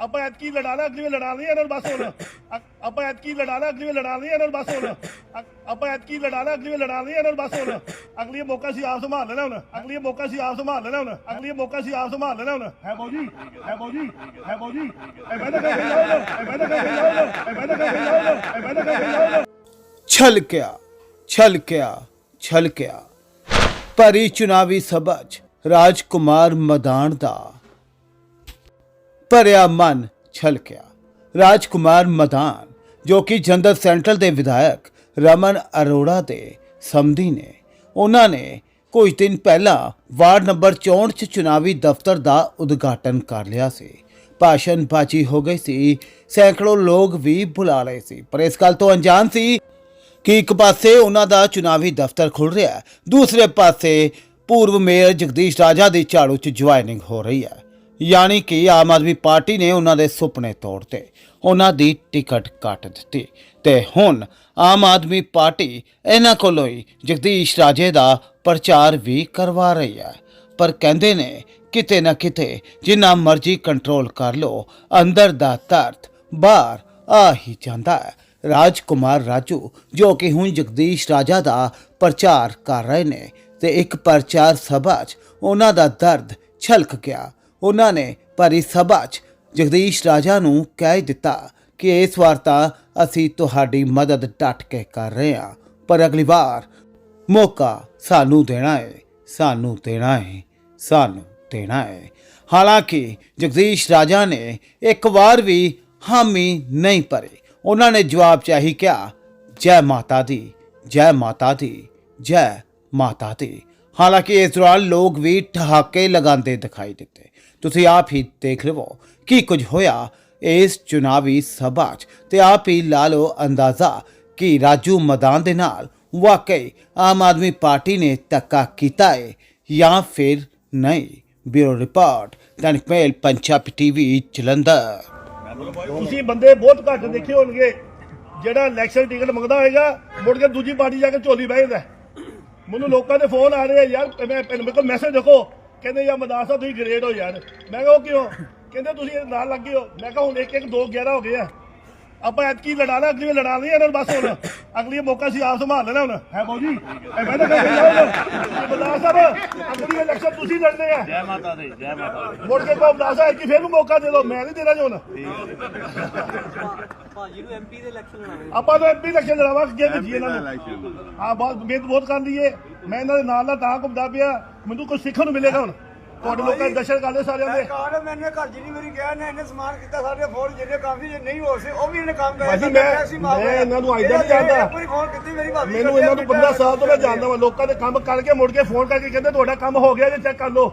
ਆਪਾਂ ਐਤਕੀ ਲੜਾਣਾ ਅਗਲੀ ਵਾਰ ਲੜਾ ਨਹੀਂ ਇਹਨਾਂ ਨੂੰ ਬਸ ਹੁਣ। ਅ- ਆਪਾਂ ਐਤਕੀ ਲੜਾਣਾ ਅਗਲੀ ਵਾਰ ਲੜਾ ਨਹੀਂ ਇਹਨਾਂ ਨੂੰ ਬਸ ਹੁਣ। ਅ- ਆਪਾਂ ਐਤਕੀ ਲੜਾਣਾ ਅਗਲੀ ਵਾਰ ਲੜਾ ਨਹੀਂ ਇਹਨਾਂ ਨੂੰ ਬਸ ਹੁਣ। ਅਗਲੀ ਮੌਕਾ ਸੀ ਆਪ ਸੰਭਾਲ ਲੈਣਾ ਹੁਣ। ਅਗਲੀ ਮੌਕਾ ਸੀ ਆਪ ਸੰਭਾਲ ਲੈਣਾ ਹੁਣ। ਅਗਲੀ ਮੌਕਾ ਸੀ ਆਪ ਸੰਭਾਲ ਲੈਣਾ ਹੁਣ। ਹੈ ਬੋਜੀ ਹੈ ਬੋਜੀ ਹੈ ਬੋਜੀ ਇਹ ਬੈਠਾ ਕਰ ਜਾਓ ਇਹ ਬੈਠਾ ਕਰ ਜਾਓ ਇਹ ਬੈਠਾ ਕਰ ਜਾਓ ਇਹ ਬੈਠਾ ਕਰ ਜਾਓ ਛਲਕਿਆ ਛਲਕਿਆ ਛਲਕਿਆ। ਭਰੀ ਚੁਣਾਵੀ ਸਭਾ 'ਚ ਰਾਜਕੁਮਾਰ ਮਦਾਨ ਦਾ ਭਰਿਆ ਮਨ ਛਲਕਿਆ। ਰਾਜਕੁਮਾਰ ਮਦਾਨ, ਜੋ ਕਿ ਜੰਦਰ ਸੈਂਟਰਲ ਦੇ ਵਿਧਾਇਕ ਰਮਨ ਅਰੋੜਾ ਦੇ ਸਮਧੀ ਨੇ, ਉਹਨਾਂ ਨੇ ਕੁਝ ਦਿਨ ਪਹਿਲਾਂ ਵਾਰਡ ਨੰਬਰ 64 ਚ ਚੁਣਾਵੀ ਦਫ਼ਤਰ ਦਾ ਉਦਘਾਟਨ ਕਰ ਲਿਆ ਸੀ। ਭਾਸ਼ਣ ਬਾਜੀ ਹੋ ਗਈ ਸੀ, ਸੈਂਕੜੋ ਲੋਕ ਵੀ ਬੁਲਾ ਲਏ ਸੀ, ਪਰ ਇਸ ਗੱਲ ਤੋਂ ਅਣਜਾਣ ਸੀ ਕਿ ਇੱਕ ਪਾਸੇ ਉਹਨਾਂ ਦਾ ਚੁਣਾਵੀ ਦਫ਼ਤਰ ਖੁੱਲ ਰਿਹਾ ਹੈ, ਦੂਸਰੇ ਪਾਸੇ ਪੂਰਵ ਮੇਅਰ ਜਗਦੀਸ਼ ਰਾਜਾ ਦੀ ਝਾੜੂ 'ਚ ਜੁਆਇਨਿੰਗ ਹੋ ਰਹੀ ਹੈ। ਯਾਨੀ ਕਿ ਆਮ ਆਦਮੀ ਪਾਰਟੀ ਨੇ ਉਹਨਾਂ ਦੇ ਸੁਪਨੇ ਤੋੜਤੇ ਉਹਨਾਂ ਦੀ ਟਿਕਟ ਕੱਟ ਦਿੱਤੀ ਤੇ ਹੁਣ ਆਮ ਆਦਮੀ ਪਾਰਟੀ ਇਹਨਾਂ ਕੋਲੋਂ ਹੀ ਜਗਦੀਸ਼ ਰਾਜੇ ਦਾ ਪ੍ਰਚਾਰ ਵੀ ਕਰਵਾ ਰਹੀ ਹੈ। ਪਰ ਕਹਿੰਦੇ ਨੇ, ਕਿਤੇ ਨਾ ਕਿਤੇ ਜਿੰਨਾ ਮਰਜ਼ੀ ਕੰਟਰੋਲ ਕਰ ਲੋ ਅੰਦਰ ਦਾ ਦਰਦ ਬਾਹਰ ਆ ਹੀ ਜਾਂਦਾ ਹੈ। ਰਾਜਕੁਮਾਰ ਰਾਜੂ, ਜੋ ਕਿ ਹੁਣ ਜਗਦੀਸ਼ ਰਾਜਾ ਦਾ ਪ੍ਰਚਾਰ ਕਰ ਰਹੇ ਨੇ ਤੇ ਇੱਕ ਪ੍ਰਚਾਰ ਸਭਾ 'ਚ ਉਹਨਾਂ ਦਾ ਦਰਦ ਛਲਕ ਗਿਆ। ਉਹਨਾਂ ਨੇ ਭਰੀ ਸਭਾ 'ਚ ਜਗਦੀਸ਼ ਰਾਜਾ ਨੂੰ ਕਹਿ ਦਿੱਤਾ ਕਿ ਇਸ ਵਾਰ ਤਾਂ ਅਸੀਂ ਤੁਹਾਡੀ ਮਦਦ ਡਟ ਕੇ ਕਰ ਰਹੇ ਹਾਂ, ਪਰ ਅਗਲੀ ਵਾਰ ਮੌਕਾ ਸਾਨੂੰ ਦੇਣਾ ਹੈ ਸਾਨੂੰ ਦੇਣਾ ਹੈ ਸਾਨੂੰ ਦੇਣਾ ਹੈ ਹਾਲਾਂਕਿ ਜਗਦੀਸ਼ ਰਾਜਾ ਨੇ ਇੱਕ ਵਾਰ ਵੀ ਹਾਮੀ ਨਹੀਂ ਭਰੀ। ਉਹਨਾਂ ਨੇ ਜਵਾਬ ਚਾਹੀ ਕਿਹਾ, ਜੈ ਮਾਤਾ ਦੀ, ਜੈ ਮਾਤਾ ਦੀ, ਜੈ ਮਾਤਾ ਦੀ। ਹਾਲਾਂਕਿ ਇਸ ਦੌਰਾਨ ਲੋਕ ਵੀ ਠਹਾਕੇ ਲਗਾਉਂਦੇ ਦਿਖਾਈ ਦਿੱਤੇ। ਤੁਸੀਂ ਆਪ ਹੀ ਦੇਖ ਲਵੋ ਕੀ ਕੁਝ ਹੋਇਆ ਇਸ ਚੁਣਾਵੀ ਸਭਾ 'ਚ ਤੇ ਆਪ ਹੀ ਲਾ ਲਓ ਅੰਦਾਜ਼ਾ ਕਿ ਰਾਜੂ ਮਦਾਨ ਦੇ ਨਾਲ ਵਾਕਈ ਆਮ ਆਦਮੀ ਪਾਰਟੀ ਨੇ ਧੱਕਾ ਕੀਤਾ ਹੈ ਜਾਂ ਫਿਰ ਨਹੀਂ। Bureau report, Dainik Mail, Punjabi TV Jalandhar. ਤੁਸੀਂ ਬੰਦੇ ਬਹੁਤ ਘੱਟ ਦੇਖੇ ਹੋਣਗੇ। ਜਿਹੜਾ ਇਲੈਕਸ਼ਨ ਟਿਕਟ ਮੰਗਦਾ ਹੋਏਗਾ, ਮੁੜ ਕੇ ਦੂਜੀ ਪਾਰਟੀ ਜਾ ਕੇ ਝੋਲੀ ਬਹਿ ਜਾਂਦਾ। ਮੈਨੂੰ ਲੋਕਾਂ ਦੇ ਫੋਨ ਆ ਰਹੇ ਆ, ਯਾਰ ਮੈਂ ਮੇਰੇ ਕੋਲ ਮੈਸੇਜ ਦੇਖੋ ਕਹਿੰਦੇ, ਯਾਰ ਮਦਾਸ ਸਾਹਿਬ, ਤੁਸੀਂ ਗ੍ਰੇਡ ਹੋ ਯਾਰ। ਮੈਂ ਕਿਹਾ, ਉਹ ਕਿਉਂ? ਕਹਿੰਦੇ, ਤੁਸੀਂ ਇਹਦੇ ਨਾਲ ਲੱਗੇ ਹੋ। ਮੈਂ ਕਿਹਾ, ਹੁਣ ਇੱਕ ਇੱਕ ਦੋ 11 ਹੋ ਗਏ ਆ। ਆਪਾਂ ਐਤਕੀ ਲੜਾਣਾ ਅਗਲੀ ਵਾਰ ਲੜਾ ਨਹੀਂ ਇਹਨਾਂ ਨੂੰ ਬਸ ਹੁਣ ਅਗਲੀ ਮੌਕਾ ਸੀ ਆਪ ਸੰਭਾਲ ਲੈਣਾ ਹੁਣ। ਹੈ ਬਾਊ ਜੀ? ਇਹ ਬੈਠਾ ਕਰ ਜਾਓ ਮਦਾਸ ਸਾਹਿਬ ਅਗਲੀ ਇਲੈਕਸ਼ਨ ਤੁਸੀਂ ਲੜਨੇ ਆ। ਜੈ ਮਾਤਾ ਦੀ ਜੈ ਮਾਤਾ ਦੀ। ਮੁੜ ਕੇ ਕਹੋ ਮਦਾਸ ਸਾਹਿਬ ਕਿ ਫੇਰ ਨੂੰ ਮੌਕਾ ਦੇ ਦਿਓ ਮੈਂ ਨਹੀਂ ਦੇਣਾ ਜੀ ਹੁਣ। ਭਾਜੀ ਨੂੰ ਐਮਪੀ ਦੇ ਇਲੈਕਸ਼ਨ ਲੜਾਵੇ ਆਪਾਂ ਤਾਂ ਐਮਪੀ ਇਲੈਕਸ਼ਨ ਲੜਾਵਾ ਅੱਗੇ ਭੇਜੀ ਇਹਨਾਂ ਨੂੰ ਹਾਂ ਬਹੁਤ ਮਿਹਨਤ ਬਹੁਤ ਕਰ ਲਈਏ ਮੈਂ ਇਹਨਾਂ ਦੇ ਨਾਲ ਨਾਲ ਤਾਂ ਘੁੰਮਦਾ ਪਿਆ ਮੈਨੂੰ ਕੁਝ ਸਿੱਖਣ ਨੂੰ ਮਿਲੇਗਾ ਹੁਣ। ਤੁਹਾਡੇ ਲੋਕਾਂ ਦੇ ਦਰਸ਼ਨ ਕਰਦੇ ਸਾਰਿਆਂ ਦੇ। ਕਾਰ ਮੈਨੇ ਘਰ ਜੀ ਨਹੀਂ ਮੇਰੀ ਕਿਹਾ ਨੇ ਇਹਨੇ ਸਮਾਨ ਕੀਤਾ ਸਾਡੇ ਫੋਨ ਜਿਹਨੇ ਕਾਫੀ ਜੇ ਨਹੀਂ ਹੋ ਸੇ ਉਹ ਵੀ ਇਹਨੇ ਕੰਮ ਕਰਿਆ ਭਾਜੀ, ਮੈਂ- ਮੈਂ ਇਹਨਾਂ ਨੂੰ ਦਾ ਨਹੀਂ। ਇੱਕ ਵਾਰੀ ਫੋਨ ਕੀਤੀ ਮੇਰੀ ਭਾਬੀ ਮੈਨੂੰ ਇਹਨਾਂ ਨੂੰ 15 ਸਾਲ ਤੋਂ ਮੈਂ ਜਾਣਦਾ ਹਾਂ ਲੋਕਾਂ ਦੇ ਕੰਮ ਕਰਕੇ ਮੁੜ ਕੇ ਫੋਨ ਕਰਕੇ ਕਹਿੰਦੇ ਤੁਹਾਡਾ ਕੰਮ ਹੋ ਗਿਆ ਜੇ ਚੈੱਕ ਕਰ ਲਓ।